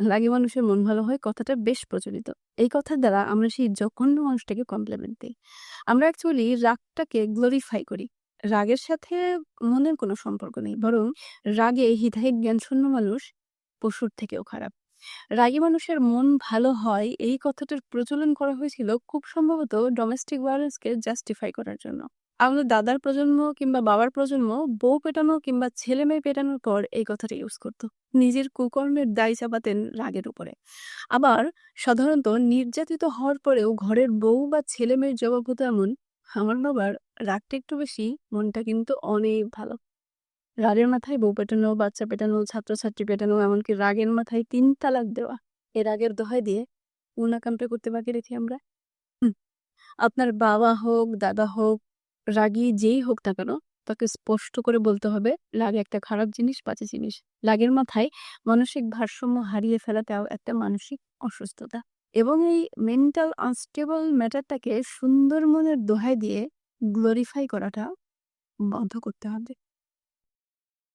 রাগী মানুষের মন ভালো হয় কথাটা বেশ প্রচলিত। এই কথার দ্বারা আমরা সেই জঘন্য মানুষটাকে কমপ্লিমেন্ট দিই আমরা অ্যাকচুয়ালি রাগটাকে গ্লোরিফাই করি। রাগের সাথে মনের কোনো সম্পর্ক নেই। বরং রাগে হিতাহিত জ্ঞানশূন্য মানুষ পশুর থেকেও খারাপ। রাগী মানুষের মন ভালো হয় এই কথাটার প্রচলন করা হয়েছিল খুব সম্ভবত ডোমেস্টিক ভায়োলেন্সকে জাস্টিফাই করার জন্য। আমাদের দাদার প্রজন্ম কিংবা বাবার প্রজন্ম বউ পেটানো কিংবা ছেলে-মেয়ে পেটানোর পর এই কথাটা ইউজ করত। নিজের কুকর্মের দায় চাপাতেন রাগের উপরে। আবার সাধারণত নির্যাতিত হওয়ার পরেও ঘরের বউ বা ছেলে-মেয়ের জবাব হতো এমন, "আমার বাবার রাগটা একটু বেশি, মনটা কিন্তু অনেক ভালো।" রাগের মাথায় বউ পেটানো, বাচ্চা পেটানো, ছাত্রছাত্রী পেটানো এমনকি রাগের মাথায় তিন তালাক দেওয়া। এ রাগের দোহাই দিয়ে কোন আকামটা করতে বাকি রেখি আমরা? আপনার বাবা হোক, দাদা হোক, রাগী যেই হোক না কেন, তাকে স্পষ্ট করে বলতে হবে রাগ একটা খারাপ জিনিস, বাজে জিনিস। রাগের মাথায় মানসিক ভারসাম্য হারিয়ে ফেলাটাও একটা মানসিক অসুস্থতা। এবং এই মেন্টাল আনস্টেবল ম্যাটারটাকে সুন্দর মনের দোহাই দিয়ে গ্লোরিফাই করাটা বন্ধ করতে হবে।